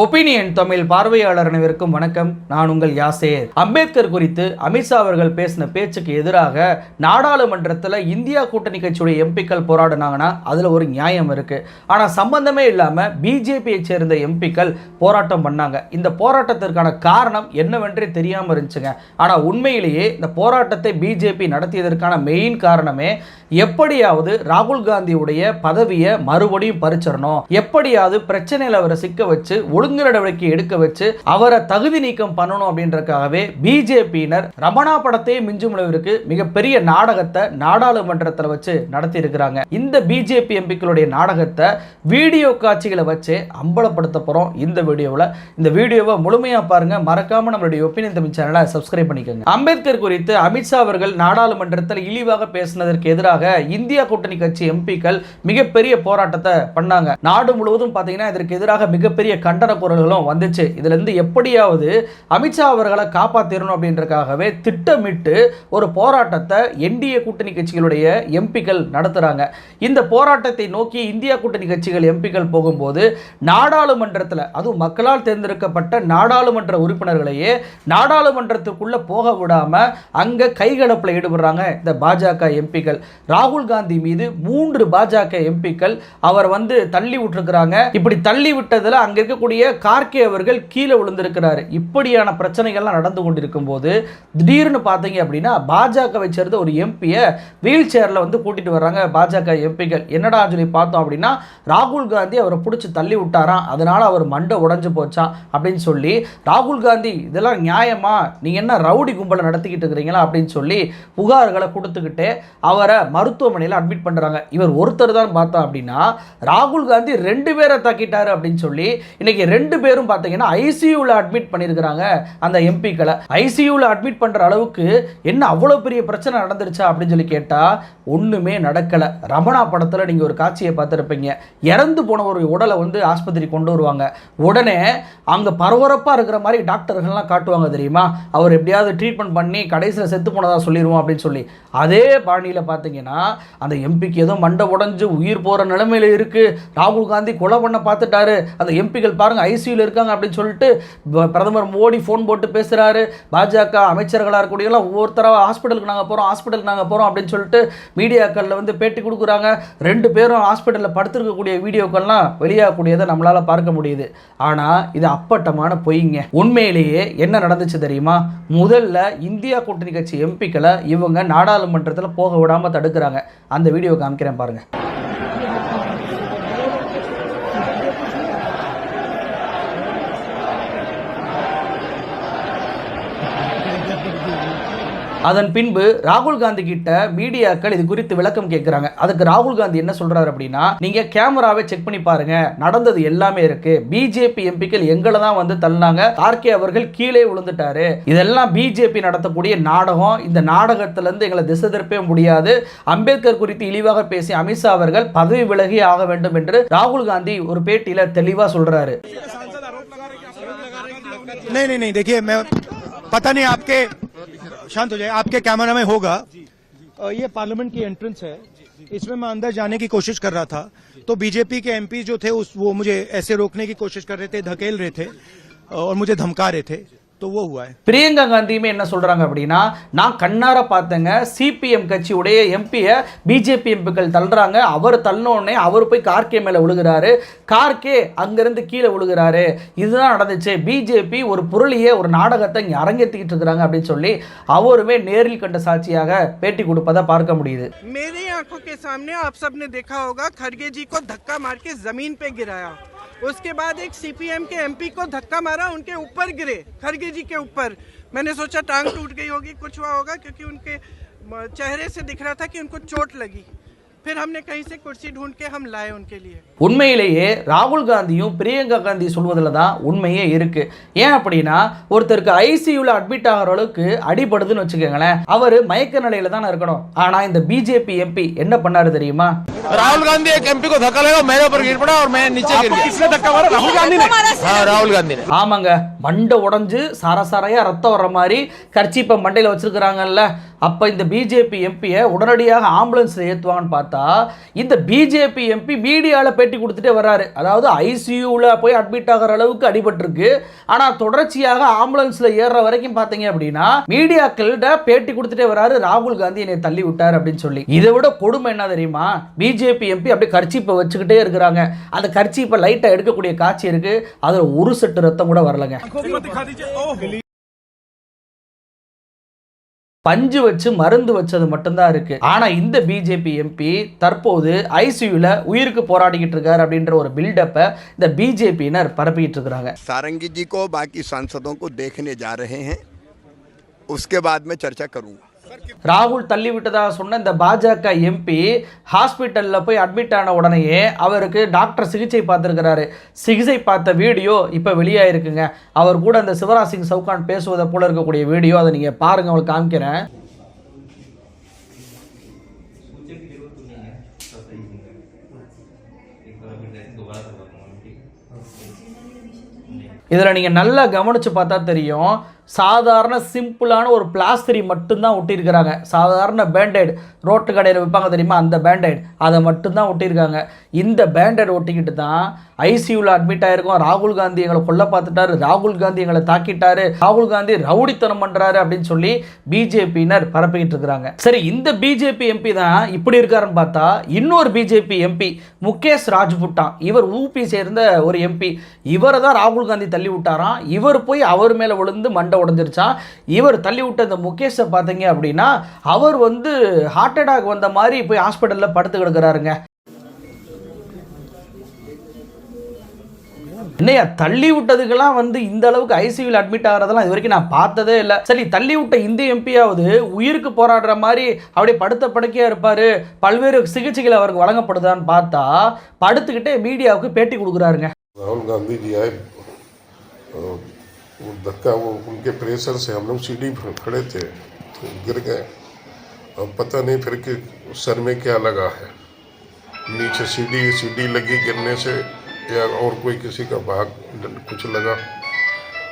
Opinion Tamil பார்வையாளர் அனைவருக்கும் வணக்கம். நான் உங்கள் யாசேர். அம்பேத்கர் குறித்து அமித்ஷா அவர்கள் பேசின பேச்சுக்கு எதிராக நாடாளுமன்றத்தில் இந்தியா கூட்டணி கட்சியுடைய எம்பிக்கள் போராடினாங்கன்னா அதில் ஒரு நியாயம் இருக்கு. ஆனால் சம்பந்தமே இல்லாமல் பிஜேபியை சேர்ந்த எம்பிக்கள் போராட்டம் பண்ணாங்க. இந்த போராட்டத்திற்கான காரணம் என்னவென்றே தெரியாமல் இருந்துச்சுங்க. ஆனால் உண்மையிலேயே இந்த போராட்டத்தை பிஜேபி நடத்தியதற்கான மெயின் காரணமே எப்படியாவது ராகுல் காந்தியுடைய பதவியை மறுபடியும் பறிச்சிடணும். எப்படியாவது பிரச்சனையில் அவரை சிக்க வச்சு ஒழுங்கு நடவடிக்கை எடுக்க வச்சு அவரை தகுதி நீக்கம் பண்ணணும் அப்படின்றதுக்காகவே பிஜேபியினர் ரமணா படத்தையே மிஞ்சும் அளவிற்கு மிகப்பெரிய நாடகத்தை நாடாளுமன்றத்தில் வச்சு நடத்தி இருக்கிறாங்க இந்த பிஜேபி எம்பிக்களுடைய நாடகத்தை வீடியோ காட்சிகளை வச்சு அம்பலப்படுத்த போறோம் இந்த வீடியோவில். இந்த வீடியோவை முழுமையாக பாருங்க. மறக்காம நம்மளுடைய ஒப்பீனியன் தமிழ் சேனலை சப்ஸ்கிரைப் பண்ணிக்கோங்க. அம்பேத்கர் குறித்து அமித்ஷா அவர்கள் நாடாளுமன்றத்தில் இழிவாக பேசினதற்கு எதிராக இந்தியா கூட்டணி கட்சி எம்பிக்கள் மிகப்பெரிய போராட்டத்தை பண்ணாங்க. நாடு முழுவதும் பார்த்தீங்கன்னா இதற்கு எதிராக மிகப்பெரிய கண்டன குரல்களும் வந்துச்சு இதுல இருந்து எப்படியாவது அமித்ஷா அவர்களை காப்பாற்றிடணும் அப்படின்றக்காகவே திட்டமிட்டு ஒரு போராட்டத்தை என்டிஏ கூட்டணி கட்சிகளுடைய எம்பிக்கள் நடத்துறாங்க இந்த போராட்டத்தை நோக்கி இந்தியா கூட்டணி கட்சிகள் எம்பிக்கள் போகும்போது நாடாளுமன்றத்தில் அதுவும் மக்களால் தேர்ந்தெடுக்கப்பட்ட நாடாளுமன்ற உறுப்பினர்களையே நாடாளுமன்றத்துக்குள்ள போக விடாம அங்க கைகலப்பில் ஈடுபடுறாங்க இந்த பாஜக எம்பிக்கள் ராகுல் காந்தி மீது மூன்று பாஜக எம்பிக்கள் அவர் வந்து தள்ளி விட்டுருக்கிறாங்க இப்படி தள்ளி விட்டதுல அங்க இருக்கக்கூடிய கார்கே அவர்கள் கீழே விழுந்திருக்கிறார். இப்படியான பிரச்சனைகள்லாம் நடந்து கொண்டிருக்கும் போது திடீர்னு பார்த்தீங்க அப்படின்னா பாஜகவை சேர்ந்த ஒரு எம்பியை வீல் சேரில் வந்து கூட்டிட்டு வர்றாங்க பாஜக எம்பிக்கள். என்னடா சொல்லி பார்த்தோம் அப்படின்னா ராகுல் காந்தி அவரை பிடிச்சி தள்ளி விட்டாராம். அதனால் அவர் மண்டை உடைஞ்சு போச்சான் அப்படின்னு சொல்லி ராகுல் காந்தி இதெல்லாம் நியாயமா? நீங்க என்ன ரவுடி கும்பலை நடத்திக்கிட்டு இருக்கிறீங்களா? அப்படின்னு சொல்லி புகார்களை கொடுத்துக்கிட்டு அவரை மருத்துவமனையில் அட்மிட் பண்ணுறாங்க இவர் ஒருத்தர் தான் பார்த்தோம் அப்படின்னா ராகுல் காந்தி ரெண்டு பேரை தாக்கிட்டாரு அப்படின்னு சொல்லி இன்னைக்கு ரெண்டு பேரும் பார்த்தீங்கன்னா ஐசியூவில் அட்மிட் பண்ணியிருக்கிறாங்க அந்த எம்பிக்களை ஐசியூவில் அட்மிட் பண்ணுற அளவுக்கு என்ன அவ்வளோ பெரிய பிரச்சனை நடந்துருச்சா அப்படின்னு சொல்லி கேட்டால் ஒன்றுமே நடக்கலை. ரமணா படத்தில் நீங்கள் ஒரு காட்சியை பார்த்துருப்பீங்க. இறந்து போன ஒரு உடலை வந்து ஆஸ்பத்திரி கொண்டு வருவாங்க. உடனே அங்கே பரபரப்பாக இருக்கிற மாதிரி டாக்டர்கள்லாம் காட்டுவாங்க தெரியுமா? அவர் எப்படியாவது ட்ரீட்மெண்ட் பண்ணி கடைசியில் செத்து போனதாக சொல்லிடுவோம் அப்படின்னு சொல்லி. அதே பாணியில் பார்த்தீங்கன்னா அந்த எம்பிக்கு ஏதோ மண்டை உடைஞ்சு உயிர் போகிற நிலைமையில் இருக்குது ராகுல் காந்தி கொலை பண்ண பார்த்துட்டாரு. அந்த எம்பிக்கள் பாருங்க ஐசியூவில் இருக்காங்க அப்படின்னு சொல்லிட்டு ப- பிரதமர் மோடி ஃபோன் போட்டு பேசுகிறாரு பாஜக அமைச்சர்களாக இருக்கக்கூடியலாம் ஒவ்வொருத்தராக ஹாஸ்பிட்டலுக்கு நாங்கள் போகிறோம் ஹாஸ்பிட்டலுக்கு நாங்கள் போகிறோம் அப்படின்னு சொல்லிட்டு மீடியாக்களில் வந்து பேட்டி கொடுக்குறாங்க. ரெண்டு பேரும் ஹாஸ்பிட்டலில் படுத்திருக்கக்கூடிய வீடியோக்கள்லாம் வெளியாகக்கூடியதை நம்மளால் பார்க்க முடியுது. ஆனால் இது அப்பட்டமான பொய்ங்க. உண்மையிலேயே என்ன நடந்துச்சு தெரியுமா? முதல்ல இந்தியா கூட்டணி கட்சி எம்பிக்களை இவங்க நாடாளுமன்றத்தில் போக விடாமல் தடுக்கிறாங்க. அந்த வீடியோ காமிக்கிறேன் பாருங்கள் அதன் பின்பு ராகுல் காந்தி கிட்ட மீடியாக்கள் இது குறித்து விளக்கம் கேட்குறாங்க அதுக்கு ராகுல் காந்தி என்ன சொல்றாரு அப்படின்னா நீங்க கேமராவை செக் பண்ணி பாருங்க நடந்தது எல்லாமே இருக்கு பிஜேபி எம்பிக்கள் எங்களை தான் வந்து தள்ளினாங்க கார்கே அவர்கள் கீழே விழுந்துட்டாரு இதெல்லாம் பிஜேபி நடத்தக்கூடிய நாடகம் இந்த நாடகத்துல இருந்து எங்களை திசை திருப்பவே முடியாது அம்பேத்கர் குறித்து இழிவாக பேசிய அமித்ஷா அவர்கள் பதவி விலகி ஆக வேண்டும் என்று ராகுல் காந்தி ஒரு பேட்டியில தெளிவா சொல்றாரு नहीं नहीं नहीं देखिए मैं पता नहीं आपके शांत हो जाए। आपके कैमरा में होगा। ये पार्लियामेंट की एंट्रेंस है। इसमें मैं अंदर जाने की कोशिश कर रहा था। तो बीजेपी के एमपी जो थे उस वो मुझे ऐसे रोकने की कोशिश कर रहे थे धकेल रहे थे और मुझे धमका रहे थे। तो वो हुआ है பிரியங்கா காந்தியுமே என்ன சொல்றாங்க அப்படின்னா நான் கண்ணார பார்த்தேங்க சிபிஎம் கட்சியுடைய எம்பியை பிஜேபி எம்பிக்கள் தள்ளுறாங்க அவர் தள்ளினோடனே அவர் போய் கார்கே மேல விழுகிறாரு கார்கே அங்கிருந்து கீழே விழுகிறாரு இதுதான் நடந்துச்சு பிஜேபி ஒரு பொருளியே ஒரு நாடகத்தை இங்கே அரங்கேற்றிக்கிட்டு இருக்கிறாங்க அப்படின்னு சொல்லி அவருமே நேரில் கண்ட சாட்சியாக பேட்டி கொடுப்பதை பார்க்க முடியுது मेरी आंखों के सामने आप सबने देखा होगा खड़गे जी को धक्का मार के जमीन पे गिराया उसके बाद एक सीपीएम के एमपी को धक्का मारा, उनके ऊपर गिरे, खरगे जी के ऊपर। मैंने सोचा टांग टूट गई होगी, कुछ हुआ होगा, क्योंकि उनके चेहरे से दिख रहा था कि उनको चोट लगी। फिर हमने कहीं से कुर्सी ढूंढ के हम लाए उनके लिए உண்மையிலேயே ராகுல் காந்தியும் பிரியங்கா காந்தி சொல்வதில் தான் உண்மையே இருக்கு ஏன் அப்படின்னா ஒருத்தருக்கு ஐசியூவில் அட்மிட் ஆகிற அளவுக்கு அடிபடுதுன்னு வச்சுக்கோங்களேன் அவர் மயக்க நிலையில தான் இருக்கணும் ஆனா இந்த பிஜேபி எம்பி என்ன பண்ணாரு தெரியுமா राहुल गांधी एक एमपी को धक्का लगा मेरे ऊपर गिर पड़ा और मैं नीचे गिर गया किसने धक्का मारा राहुल गांधी ने हाँ राहुल गांधी ने ஆமாங்க மண்டை உடைஞ்சு சார சாரையா ரத்தம் வர்ற மாதிரி கர்ச்சீப்பை மண்டையில் வச்சிருக்கிறாங்கல்ல அப்போ இந்த பிஜேபி எம்பியை உடனடியாக ஆம்புலன்ஸில் ஏற்றுவாங்கன்னு பார்த்தா இந்த பிஜேபி எம்பி மீடியாவில் பேட்டி கொடுத்துட்டே வர்றாரு. அதாவது ஐசியூவில் போய் அட்மிட் ஆகிற அளவுக்கு அடிபட்டிருக்கு. ஆனால் தொடர்ச்சியாக ஆம்புலன்ஸில் ஏறுற வரைக்கும் பார்த்தீங்க அப்படின்னா மீடியாக்கள்கிட்ட பேட்டி கொடுத்துட்டே வர்றாரு. ராகுல் காந்தி என்னை தள்ளி விட்டார் அப்படின்னு சொல்லி. இதை விட கொடுமை என்ன தெரியுமா? பிஜேபி எம்பி அப்படியே கர்ச்சீப்பை வச்சுக்கிட்டே இருக்கிறாங்க. அந்த கர்ச்சீப்பை லைட்டாக எடுக்கக்கூடிய காட்சி இருக்குது அதில் ஒரு செட்டு ரத்தம் கூட வரலங்க. பஞ்சு வச்சு மருந்து வச்சது மட்டும்தான் இருக்கு. ஆனா இந்த பிஜேபி எம்பி தற்போது ஐசியூல உயிருக்கு போராடிக்கிட்டு இருக்காரு அப்படின்ற ஒரு பில்டப்பை இந்த பிஜேபியினர் பரப்பிக்கிட்டு இருக்கிறாங்க. சாரங்கி கோ பாக்கி சான்சதோ கோ தேக்கனே ஜா ரஹே உஸ்கே பாத் சர்ச்சா கருங்க ராகுல் தள்ளிவிட்டதாக சொன்ன இந்த பாஜக எம்பி ஹாஸ்பிட்டலில் போய் அட்மிட் ஆன உடனேயே அவருக்கு டாக்டர் சிகிச்சை பார்த்துருக்கிறாரு. சிகிச்சை பார்த்த வீடியோ இப்போ வெளியாயிருக்குங்க. அவர் கூட அந்த சிவராஜ் சிங் சவுகான் பேசுவதை போல இருக்கக்கூடிய வீடியோ அதை நீங்கள் பாருங்க உங்களுக்கு காமிக்கிறேன். இதில் நீங்கள் நல்லா கவனித்து பார்த்தா தெரியும் சாதாரண சிம்பிளான ஒரு பிளாஸ்டரி மட்டும்தான் ஒட்டியிருக்கிறாங்க. சாதாரண பேண்டேட் ரோட்டு கடையில் விற்பாங்க தெரியுமா? அந்த பேண்டேட் அதை மட்டும்தான் ஒட்டியிருக்காங்க. இந்த பேண்டேட் ஒட்டிக்கிட்டு தான் ஐசியூவில் அட்மிட் ஆகிருக்கும் ராகுல் காந்தி எங்களை கொல்ல பார்த்துட்டாரு. ராகுல் காந்தி எங்களை தாக்கிட்டாரு. ராகுல் காந்தி ரவுடித்தனம் பண்ணுறாரு அப்படின்னு சொல்லி பிஜேபியினர் பரப்பிக்கிட்டு இருக்கிறாங்க. சரி இந்த பிஜேபி எம்பி தான் இப்படி இருக்காருன்னு பார்த்தா இன்னொரு பிஜேபி எம்பி முகேஷ் ராஜ்புட்டான் இவர் ஊபி சேர்ந்த ஒரு எம்பி இவரை தான் ராகுல் காந்தி தள்ளி விட்டாராம் இவர் போய் அவர் மேலே விழுந்து மண்டை உடஞ்சிருச்சா? இவர் தள்ளி விட்ட அந்த முகேஷை பார்த்தீங்க அப்படின்னா அவர் வந்து ஹார்ட் அட்டாக் வந்த மாதிரி போய் ஹாஸ்பிட்டலில் படுத்து கிடக்கிறாருங்க. என்னையா தள்ளி விட்டதுக்கெல்லாம் வந்து இந்த அளவுக்கு ஐசியூவில் அட்மிட் ஆகிறதெல்லாம் இது வரைக்கும் நான் பார்த்ததே இல்லை. சரி தள்ளி விட்ட இந்திய எம்பியாவது உயிருக்கு போராடுற மாதிரி அப்படியே படுத்த படுக்கையாக இருப்பார். பல்வேறு சிகிச்சைகள் அவருக்கு வழங்கப்படுதான்னு பார்த்தா படுத்துக்கிட்டே மீடியாவுக்கு பேட்டி கொடுக்குறாருங்க. ராகுல் காந்தி वो धक्का, वो उनके प्रेशर से हम लोग सीढ़ी पर खड़े थे तो गिर गए। और पता नहीं फिर कि सर में क्या लगा है। नीचे सीढ़ी सीढ़ी लगी गिरने से या और कोई किसी का भाग कुछ लगा।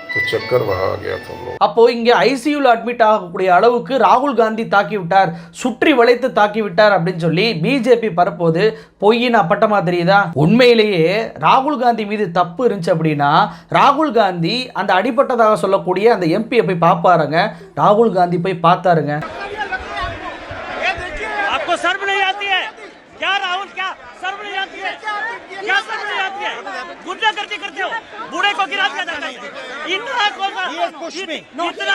तो चक्कर वहाँ आ गया था हम लोग அப்போ இங்கே ஐசியூவில் அட்மிட் ஆகக்கூடிய அளவுக்கு ராகுல் காந்தி தாக்கி விட்டார் சுற்றி வளைத்து தாக்கி விட்டார் அப்படின்னு சொல்லி பிஜேபி பரப்போது பொய்யின் அப்பட்டமா தெரியுதா உண்மையிலேயே ராகுல் காந்தி மீது தப்பு இருந்துச்சு அப்படின்னா ராகுல் காந்தி அந்த அடிபட்டதாக சொல்லக்கூடிய அந்த எம்பியை போய் பார்ப்பாருங்க ராகுல் காந்தி போய் பார்த்தாருங்க आपको सर्व नहीं आती है क्या राहुल क्या सर्व नहीं आती है क्या सर्व नहीं आती है गुंडा करते करते हो बूढ़े को गिरा दिया जाता है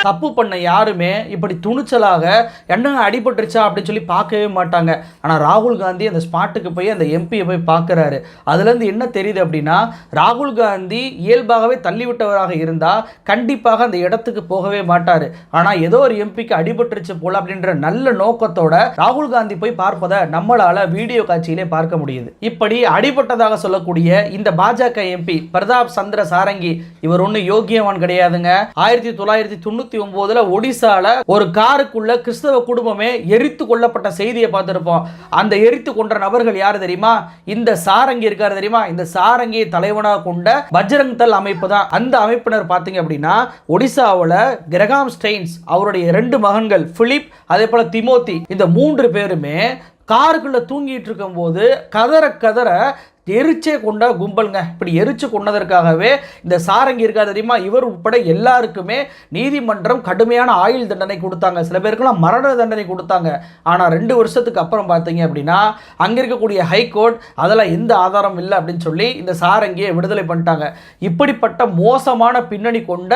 தப்பு பண்ண யாருமே இப்படி துணிச்சலாக என்ன அடிபட்டுருச்சா அப்படின்னு சொல்லி பார்க்கவே மாட்டாங்க. ஆனால் ராகுல் காந்தி அந்த ஸ்பாட்டுக்கு போய் அந்த எம்பியை போய் பார்க்குறாரு. அதுலேருந்து என்ன தெரியுது அப்படின்னா ராகுல் காந்தி இயல்பாகவே தள்ளிவிட்டவராக இருந்தால் கண்டிப்பாக அந்த இடத்துக்கு போகவே மாட்டார். ஆனால் ஏதோ ஒரு எம்பிக்கு அடிபட்டுருச்சு போல அப்படின்ற நல்ல நோக்கத்தோட ராகுல் காந்தி போய் பார்ப்பதை நம்மளால் வீடியோ காட்சியிலே பார்க்க முடியுது. இப்படி அடிபட்டதாக சொல்லக்கூடிய இந்த பாஜக எம்பி பிரதாப் சந்திர சாரங்கி இவர் ஒன்று யோகியம் யோகியவான் கிடையாதுங்க. ஆயிரத்தி தொள்ளாயிரத்தி தொண்ணூத்தி ஒன்பதுல ஒடிசால ஒரு காருக்குள்ள கிறிஸ்தவ குடும்பமே எரித்து கொல்லப்பட்ட செய்தியை பார்த்துருப்போம். அந்த எரித்து கொன்ற நபர்கள் யார் தெரியுமா? இந்த சாரங்கி இருக்காரு தெரியுமா? இந்த சாரங்கியை தலைவனாக கொண்ட பஜ்ரங் தல் அமைப்பு தான். அந்த அமைப்பினர் பார்த்தீங்க அப்படின்னா ஒடிசாவில் கிரகாம் ஸ்டெயின்ஸ் அவருடைய ரெண்டு மகன்கள் பிலிப் அதே போல திமோத்தி இந்த மூன்று பேருமே காருக்குள்ள தூங்கிட்டு இருக்கும்போது கதற கதற எரிச்சே கொண்ட கும்பலுங்க. இப்படி எரிச்சு கொண்டதற்காகவே இந்த சாரங்கி இருக்கா தெரியுமா? இவர் உட்பட எல்லாருக்குமே நீதிமன்றம் கடுமையான ஆயுள் தண்டனை கொடுத்தாங்க. சில பேருக்குலாம் மரண தண்டனை கொடுத்தாங்க. ஆனால் ரெண்டு வருஷத்துக்கு அப்புறம் பார்த்தீங்க அப்படின்னா அங்கே இருக்கக்கூடிய ஹைகோர்ட் அதெல்லாம் எந்த ஆதாரம் இல்லை அப்படின்னு சொல்லி இந்த சாரங்கியை விடுதலை பண்ணிட்டாங்க. இப்படிப்பட்ட மோசமான பின்னணி கொண்ட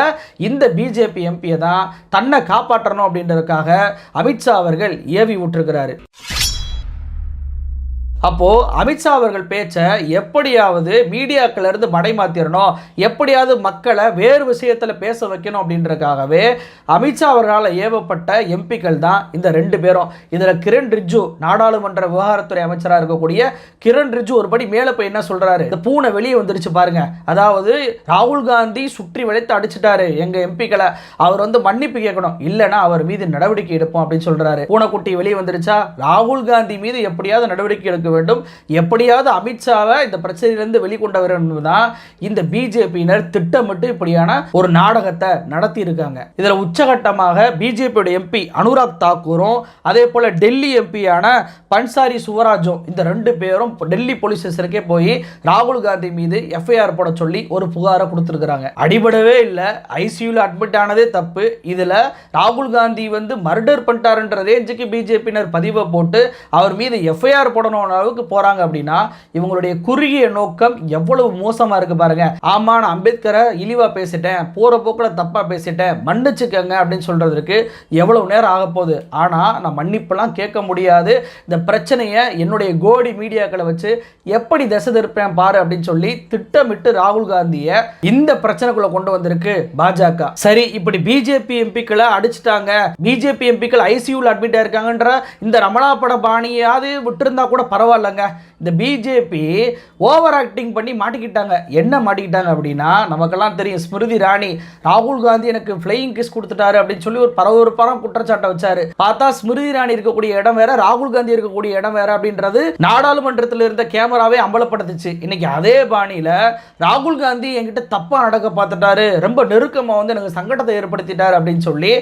இந்த பிஜேபி எம்பியை தான் தன்னை காப்பாற்றணும் அப்படின்றதுக்காக அமித்ஷா அவர்கள் ஏவி விட்டுருக்கிறாரு. அப்போ அமித்ஷா அவர்கள் பேச்சை எப்படியாவது மீடியாக்கள்ல மடை மடைமாத்திரணும் எப்படியாவது மக்களை வேறு விஷயத்தில் பேச வைக்கணும் அப்படின்றதுக்காகவே அமித்ஷா அவர்களால் ஏவப்பட்ட எம்பிக்கள் தான் இந்த ரெண்டு பேரும். இதில் கிரண் ரிஜ்ஜு நாடாளுமன்ற விவகாரத்துறை அமைச்சராக இருக்கக்கூடிய கிரண் ரிஜ்ஜு ஒரு படி மேலே போய் என்ன சொல்கிறாரு இந்த பூனை வெளியே வந்துருச்சு பாருங்க. அதாவது ராகுல் காந்தி சுற்றி வளைத்து அடிச்சிட்டாரு எங்கள் எம்பிக்களை. அவர் வந்து மன்னிப்பு கேட்கணும். இல்லைன்னா அவர் மீது நடவடிக்கை எடுப்போம் அப்படின்னு சொல்கிறாரு பூனைக்குட்டி வெளியே வந்துருச்சா? ராகுல் காந்தி மீது எப்படியாவது நடவடிக்கை எடுக்க வேண்டும். எப்படியாவது அமித்ஷாவை இந்த பிரச்சனையிலிருந்து வெளிக்கொண்டு வர தான் இந்த பிஜேபியினர் திட்டமிட்டு இப்படியான ஒரு நாடகத்தை நடத்தி இருக்காங்க இதில் உச்சகட்டமாக பிஜேபியோட எம்பி அனுராக் தாக்கூரும் அதே போல டெல்லி எம்பியான பன்சாரி சுவராஜும் இந்த ரெண்டு பேரும் டெல்லி போலீஸ் ஸ்டேஷனுக்கே போய் ராகுல் காந்தி மீது எஃப்ஐஆர் போட சொல்லி ஒரு புகாரை கொடுத்துருக்குறாங்க. அடிபடவே இல்லை. ஐசியூல அட்மிட் ஆனதே தப்பு. இதில் ராகுல் காந்தி வந்து மர்டர் பண்ணிட்டாருன்ற ரேஞ்சுக்கு பிஜேபியினர் பதிவை போட்டு அவர் மீது எஃப்ஐஆர் போடணும் அளவுக்கு போறாங்க அப்படின்னா இவங்களுடைய குறுகிய நோக்கம் எவ்வளவு மோசமா இருக்கு பாருங்க. ஆமா நான் அம்பேத்கரை இழிவா பேசிட்டேன் போற போக்குல தப்பா பேசிட்டேன் மன்னிச்சுக்கங்க அப்படின்னு சொல்றதுக்கு எவ்வளவு நேரம் ஆக போகுது. ஆனா நான் மன்னிப்பெல்லாம் கேட்க முடியாது. இந்த பிரச்சனையை என்னுடைய கோடி மீடியாக்களை வச்சு எப்படி திசை திருப்பேன் பாரு அப்படின்னு சொல்லி திட்டமிட்டு ராகுல் காந்தியை இந்த பிரச்சனைக்குள்ள கொண்டு வந்திருக்கு பாஜக. சரி இப்படி பிஜேபி எம்பிக்களை அடிச்சிட்டாங்க. பிஜேபி எம்பிக்கள் ஐசியூல அட்மிட் ஆயிருக்காங்கன்ற இந்த ரமணா பட பாணியாவது விட்டுருந்தா கூட பரவாயில்ல. பரவாயில்லைங்க. இந்த பிஜேபி ஓவர் ஆக்டிங் பண்ணி மாட்டிக்கிட்டாங்க. என்ன மாட்டிக்கிட்டாங்க அப்படின்னா நமக்கெல்லாம் தெரியும் ஸ்மிருதி ராணி ராகுல் காந்தி எனக்கு ஃப்ளையிங் கிஸ் கொடுத்துட்டாரு அப்படின்னு சொல்லி ஒரு பரபரப்பான குற்றச்சாட்டை வச்சாரு. பார்த்தா ஸ்மிருதி ராணி இருக்கக்கூடிய இடம் வேற ராகுல் காந்தி இருக்கக்கூடிய இடம் வேற அப்படின்றது நாடாளுமன்றத்தில் இருந்த கேமராவே அம்பலப்படுத்துச்சு. இன்னைக்கு அதே பாணியில ராகுல் காந்தி என்கிட்ட தப்பா நடக்க பார்த்துட்டாரு. ரொம்ப நெருக்கமா வந்து எனக்கு சங்கடத்தை ஏற்படுத்திட்டாரு அப்படின்னு சொல்லி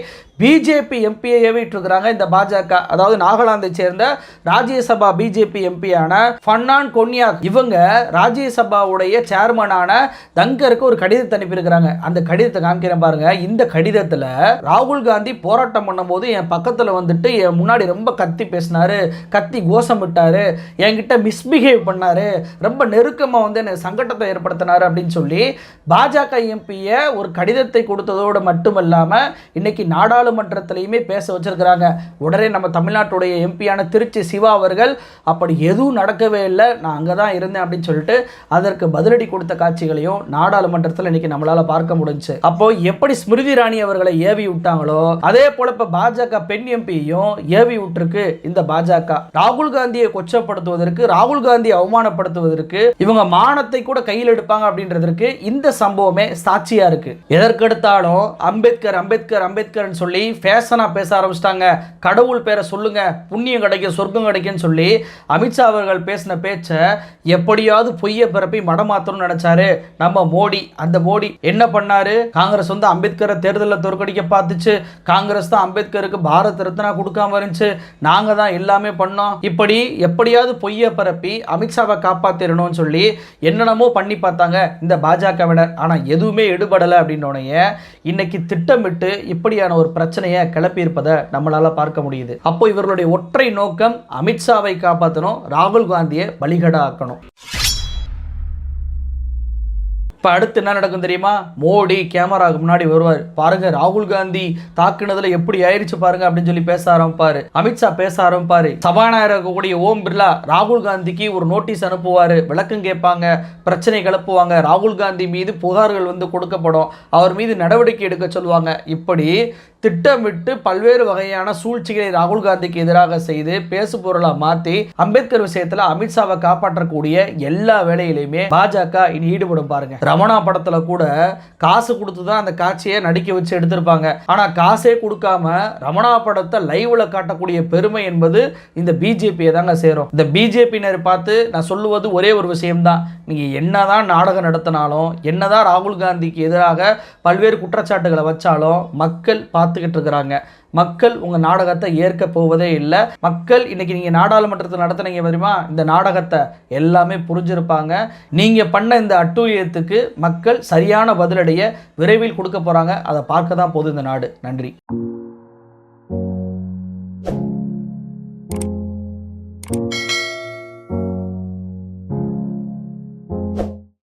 பிஜேபி எம்பியை விட்டுருக்குறாங்க இந்த பாஜக. அதாவது நாகாலாந்தை சேர்ந்த ராஜ்யசபா பிஜேபி எம்பியான ஃபன்னான் கொன்யாக் இவங்க ராஜ்யசபாவுடைய சேர்மனான தங்கருக்கு ஒரு கடிதத்தை அனுப்பியிருக்கிறாங்க. அந்த கடிதத்தை காமிக்கிறேன் பாருங்க. இந்த கடிதத்தில் ராகுல் காந்தி போராட்டம் பண்ணும்போது என் பக்கத்தில் வந்துட்டு என் முன்னாடி ரொம்ப கத்தி பேசினாரு. கத்தி கோஷம் விட்டாரு. என்கிட்ட மிஸ்பிஹேவ் பண்ணாரு. ரொம்ப நெருக்கமாக வந்து எனக்கு சங்கடத்தை ஏற்படுத்தினார் அப்படின்னு சொல்லி பாஜக எம்பியை ஒரு கடிதத்தை கொடுத்ததோடு மட்டுமல்லாமல் இன்னைக்கு நாடாளுமன்றத்திலையுமே பேச வச்சிருக்கிறாங்க. உடனே நம்ம தமிழ்நாட்டுடைய எம்பியான திருச்சி சிவா அவர்கள் அப்படி எதுவும் நடக்கவே இல்லை. நான் அங்கே தான் இருந்தேன் அப்படின்னு சொல்லிட்டு அதற்கு பதிலடி கொடுத்த காட்சிகளையும் நாடாளுமன்றத்தில் இன்னைக்கு நம்மளால பார்க்க முடிஞ்சு. அப்போ எப்படி ஸ்மிருதி இராணி அவர்களை ஏவி விட்டாங்களோ அதே போல இப்போ பாஜக பெண் எம்பியையும் ஏவி விட்டுருக்கு இந்த பாஜக. ராகுல் காந்தியை கொச்சப்படுத்துவதற்கு ராகுல் காந்தியை அவமானப்படுத்துவதற்கு இவங்க மானத்தை கூட கையில் எடுப்பாங்க அப்படின்றதற்கு இந்த சம்பவமே சாட்சியா இருக்கு. எதற்கெடுத்தாலும் அம்பேத்கர் அம்பேத்கர் அம்பேத்கர்னு சொல்லி ஃபேஷனா பேச ஆரம்பிச்சிட்டாங்க. கடவுள் பேரை சொல்லுங்க புண்ணியம் கிடைக்கும் சொர்க்கம் கிடைக்கும்னு சொல்லி அமித்ஷா அவர்கள் பேசின பேச்சை எப்படியாவது பொய்ய பிறப்பி மடமாத்தணும்னு நினைச்சாரு. நம்ம மோடி. அந்த மோடி என்ன பண்ணாரு? காங்கிரஸ் வந்து அம்பேத்கரை தேர்தலில் தோற்கடிக்க பார்த்துச்சு. காங்கிரஸ் தான் அம்பேத்கருக்கு பாரத் ரத்னா கொடுக்காம இருந்துச்சு. நாங்கள் தான் எல்லாமே பண்ணோம். இப்படி எப்படியாவது பொய்ய பரப்பி அமித்ஷாவை காப்பாத்திரணும்னு சொல்லி என்னென்னமோ பண்ணி பார்த்தாங்க இந்த பாஜகவினர். ஆனால் எதுவுமே எடுபடலை அப்படின்னோடனே இன்னைக்கு திட்டமிட்டு இப்படியான ஒரு பிரச்சனையை கிளப்பியிருப்பதை நம்மளால் பார்க்க முடியுது. அப்போ இவர்களுடைய ஒற்றை நோக்கம் அமித்ஷாவை காப்பாற்றணும் ராகுல் காந்தியை பலிகடா ஆக்கணும் இப்போ அடுத்து என்ன நடக்கும் தெரியுமா? மோடி கேமராவுக்கு முன்னாடி வருவார். பாருங்க ராகுல் காந்தி தாக்குனதுல எப்படி ஆயிருச்சு பாருங்க அப்படின்னு சொல்லி பேச ஆரம்பிப்பாரு. அமித்ஷா பேச ஆரம்பிப்பாரு. சபாநாயகர் இருக்கக்கூடிய ஓம் பிர்லா ராகுல் காந்திக்கு ஒரு நோட்டீஸ் அனுப்புவாரு. விளக்கம் கேட்பாங்க பிரச்சனை கிளப்புவாங்க. ராகுல் காந்தி மீது புகார்கள் வந்து கொடுக்கப்படும். அவர் மீது நடவடிக்கை எடுக்க சொல்லுவாங்க. இப்படி திட்டமிட்டு பல்வேறு வகையான சூழ்ச்சிகளை ராகுல் காந்திக்கு எதிராக செய்து பேசு பொருளா மாற்றி அம்பேத்கர் விஷயத்துல அமித்ஷாவை காப்பாற்றக்கூடிய எல்லா வேலையிலையுமே பாஜக இனி ஈடுபடும் பாருங்க. ரமணா படத்துல கூட காசு கொடுத்து தான் அந்த காட்சியை நடிக்க வச்சு எடுத்திருப்பாங்க. ஆனா காசே கொடுக்காம ரமணா படத்தை லைவ்ல காட்டக்கூடிய பெருமை என்பது இந்த பிஜேபியை தாங்க சேரும். இந்த பிஜேபியினர் பார்த்து நான் சொல்லுவது ஒரே ஒரு விஷயம்தான். நீங்க என்னதான் நாடகம் நடத்தினாலும் என்னதான் ராகுல் காந்திக்கு எதிராக பல்வேறு குற்றச்சாட்டுகளை வச்சாலும் மக்கள் காத்துக்கிட்டு இருக்கிறாங்க. மக்கள் உங்கள் நாடகத்தை ஏற்க போவதே இல்லை. மக்கள் இன்றைக்கி நீங்கள் நாடாளுமன்றத்தில் நடத்துனீங்க தெரியுமா? இந்த நாடகத்தை எல்லாமே புரிஞ்சிருப்பாங்க. நீங்கள் பண்ண இந்த அட்டூழியத்துக்கு மக்கள் சரியான பதிலடியை விரைவில் கொடுக்க போகிறாங்க அதை பார்க்க தான் போகுது இந்த நாடு. நன்றி. thank you